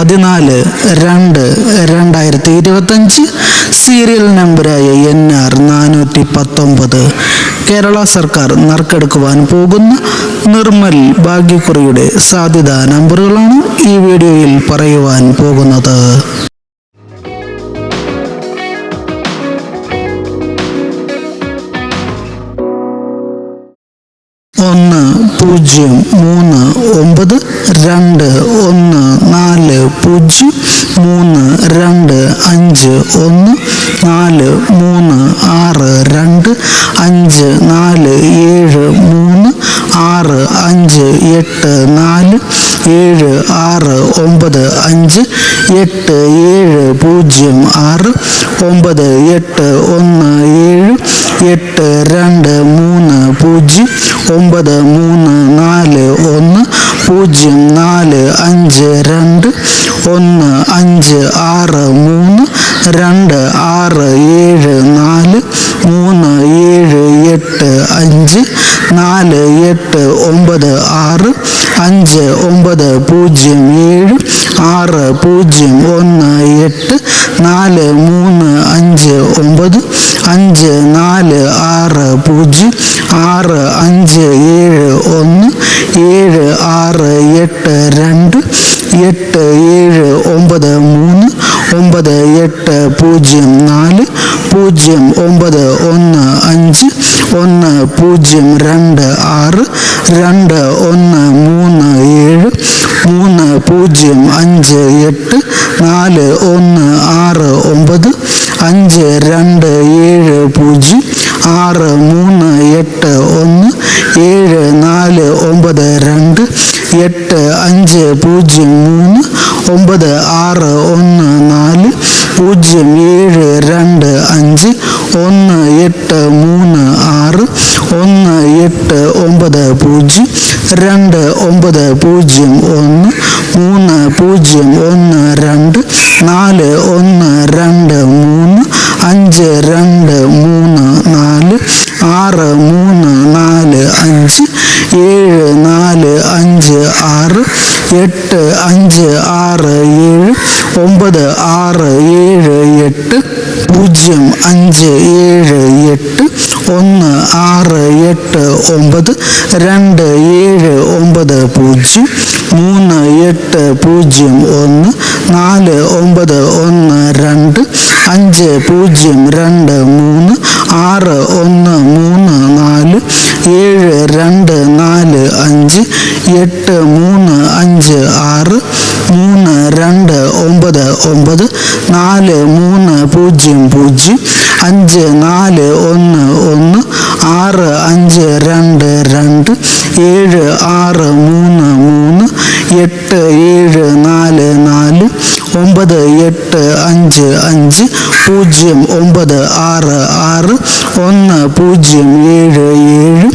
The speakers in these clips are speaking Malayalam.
പതിനാല് രണ്ട് രണ്ടായിരത്തി ഇരുപത്തഞ്ച് സീരിയൽ നമ്പറായ എൻ ആർ നാനൂറ്റി പത്തൊമ്പത്. കേരള സർക്കാർ നറുക്കെടുക്കുവാൻ പോകുന്ന നിർമ്മൽ ഭാഗ്യക്കുറിയുടെ സാധ്യതാ നമ്പറുകളാണ് ഈ വീഡിയോയിൽ പറയുവാൻ പോകുന്നത്. ഒന്ന് പൂജ്യം മൂന്ന് ഒമ്പത് രണ്ട് ഒന്ന് നാല് പൂജ്യം മൂന്ന് രണ്ട് അഞ്ച് ഒന്ന് നാല് മൂന്ന് ആറ് രണ്ട് അഞ്ച് നാല് ഏഴ് മൂന്ന് ആറ് അഞ്ച് എട്ട് നാല് ഏഴ് ആറ് ഒമ്പത് അഞ്ച് എട്ട് ഏഴ് പൂജ്യം ആറ് ഒമ്പത് എട്ട് ഒന്ന് ഏഴ് എട്ട് രണ്ട് മൂന്ന് പൂജ്യം ഒമ്പത് മൂന്ന് പൂജ്യം നാല് അഞ്ച് രണ്ട് ഒന്ന് അഞ്ച് ആറ് മൂന്ന് രണ്ട് ആറ് ഏഴ് നാല് മൂന്ന് ഏഴ് എട്ട് അഞ്ച് നാല് എട്ട് ഒമ്പത് ആറ് അഞ്ച് ഒമ്പത് പൂജ്യം ഏഴ് ആറ് പൂജ്യം ഒന്ന് എട്ട് നാല് മൂന്ന് അഞ്ച് ഒമ്പത് അഞ്ച് നാല് ആറ് പൂജ്യം ആറ് അഞ്ച് ഏഴ് ഒന്ന് ഏഴ് ആറ് എട്ട് രണ്ട് എട്ട് ഏഴ് ഒമ്പത് മൂന്ന് ഒമ്പത് എട്ട് പൂജ്യം നാല് പൂജ്യം ഒമ്പത് ഒന്ന് അഞ്ച് ഒന്ന് പൂജ്യം രണ്ട് ആറ് രണ്ട് ഒന്ന് മൂന്ന് ഏഴ് മൂന്ന് പൂജ്യം അഞ്ച് എട്ട് നാല് ഒന്ന് ആറ് ഒമ്പത് അഞ്ച് രണ്ട് ഏഴ് പൂജ്യം ആറ് മൂന്ന് എട്ട് ഒന്ന് ഏഴ് നാല് ഒമ്പത് രണ്ട് എട്ട് അഞ്ച് പൂജ്യം മൂന്ന് ഒമ്പത് ആറ് ഒന്ന് നാല് പൂജ്യം ഏഴ് രണ്ട് അഞ്ച് ഒന്ന് എട്ട് മൂന്ന് ആറ് ഒന്ന് എട്ട് ഒമ്പത് പൂജ്യം രണ്ട് ഒമ്പത് പൂജ്യം ഒന്ന് മൂന്ന് പൂജ്യം ഒന്ന് രണ്ട് നാല് ഒന്ന് രണ്ട് മൂന്ന് അഞ്ച് രണ്ട് മൂന്ന് നാല് ആറ് മൂന്ന് നാല് അഞ്ച് ഏഴ് നാല് അഞ്ച് ആറ് എട്ട് അഞ്ച് ആറ് ഏഴ് ഒമ്പത് ആറ് ഏഴ് എട്ട് പൂജ്യം അഞ്ച് ഏഴ് എട്ട് ഒന്ന് ആറ് എട്ട് ഒമ്പത് രണ്ട് ഏഴ് ഒമ്പത് പൂജ്യം മൂന്ന് എട്ട് പൂജ്യം ഒന്ന് നാല് ഒമ്പത് ഒന്ന് രണ്ട് അഞ്ച് പൂജ്യം രണ്ട് മൂന്ന് ആറ് ഒന്ന് മൂന്ന് നാല് ഏഴ് രണ്ട് നാല് അഞ്ച് എട്ട് മൂന്ന് അഞ്ച് ആറ് മൂന്ന് രണ്ട് ഒമ്പത് ഒമ്പത് നാല് മൂന്ന് പൂജ്യം പൂജ്യം അഞ്ച് നാല് ഒന്ന് ഒന്ന് ആറ് അഞ്ച് രണ്ട് രണ്ട് ഏഴ് ആറ് മൂന്ന് മൂന്ന് എട്ട് ഏഴ് നാല് നാല് ഒമ്പത് എട്ട് അഞ്ച് അഞ്ച് പൂജ്യം ഒമ്പത് ആറ് ആറ് ഒന്ന് പൂജ്യം ഏഴ് ഏഴ്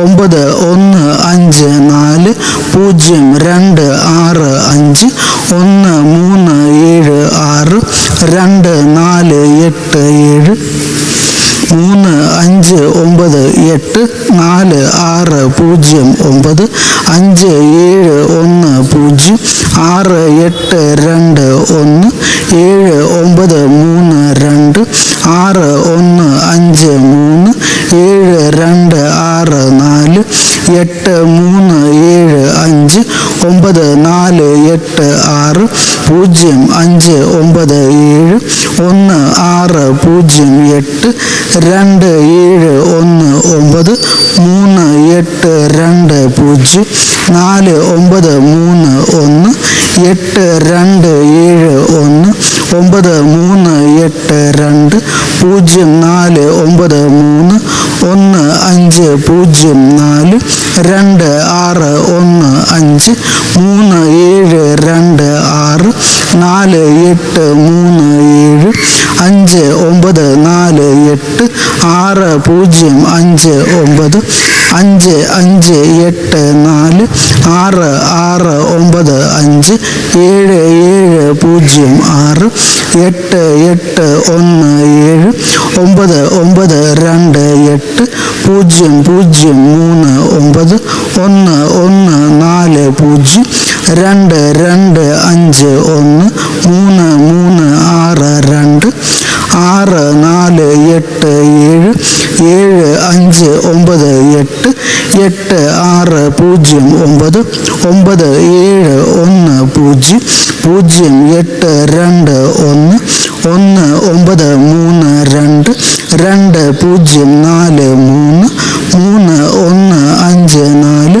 ഒമ്പത് ഒന്ന് അഞ്ച് നാല് പൂജ്യം രണ്ട് ആറ് അഞ്ച് ഒന്ന് മൂന്ന് ഏഴ് ആറ് രണ്ട് നാല് എട്ട് ഏഴ് മൂന്ന് അഞ്ച് ഒമ്പത് എട്ട് നാല് ആറ് പൂജ്യം ഒമ്പത് അഞ്ച് ഏഴ് ഒന്ന് പൂജ്യം ആറ് എട്ട് രണ്ട് ഒന്ന് ഏഴ് ഒമ്പത് മൂന്ന് രണ്ട് ആറ് ഒന്ന് അഞ്ച് മൂന്ന് ഏഴ് രണ്ട് ആറ് നാല് എട്ട് മൂന്ന് ഏഴ് അഞ്ച് ഒമ്പത് നാല് എട്ട് ആറ് പൂജ്യം അഞ്ച് ഒമ്പത് ഏഴ് ഒന്ന് ആറ് പൂജ്യം എട്ട് രണ്ട് ഏഴ് ഒന്ന് ഒമ്പത് മൂന്ന് എട്ട് രണ്ട് പൂജ്യം നാല് ഒമ്പത് മൂന്ന് ഒന്ന് എട്ട് രണ്ട് ഏഴ് ഒന്ന് ഒമ്പത് മൂന്ന് എട്ട് രണ്ട് പൂജ്യം നാല് ഒമ്പത് മൂന്ന് ഒന്ന് അഞ്ച് പൂജ്യം നാല് രണ്ട് ആറ് ഒന്ന് അഞ്ച് മൂന്ന് ഏഴ് രണ്ട് ആറ് നാല് എട്ട് മൂന്ന് ഏഴ് അഞ്ച് ഒമ്പത് നാല് എട്ട് ആറ് പൂജ്യം അഞ്ച് ഒമ്പത് അഞ്ച് അഞ്ച് എട്ട് നാല് ആറ് ആറ് ഒമ്പത് അഞ്ച് ഏഴ് ഏഴ് പൂജ്യം ആറ് എട്ട് എട്ട് ഒന്ന് ഏഴ് ഒമ്പത് ഒമ്പത് രണ്ട് എട്ട് പൂജ്യം പൂജ്യം മൂന്ന് ഒമ്പത് ഒന്ന് ഒന്ന് നാല് പൂജ്യം രണ്ട് രണ്ട് അഞ്ച് ഒന്ന് മൂന്ന് മൂന്ന് ആറ് രണ്ട് ആറ് നാല് എട്ട് ഏഴ് ഏഴ് അഞ്ച് ഒമ്പത് എട്ട് എട്ട് ആറ് പൂജ്യം ഒമ്പത് ഒമ്പത് ഏഴ് ഒന്ന് പൂജ്യം പൂജ്യം എട്ട് രണ്ട് ഒന്ന് ഒന്ന് ഒമ്പത് മൂന്ന് രണ്ട് രണ്ട് പൂജ്യം നാല് മൂന്ന് മൂന്ന് ഒന്ന് അഞ്ച് നാല്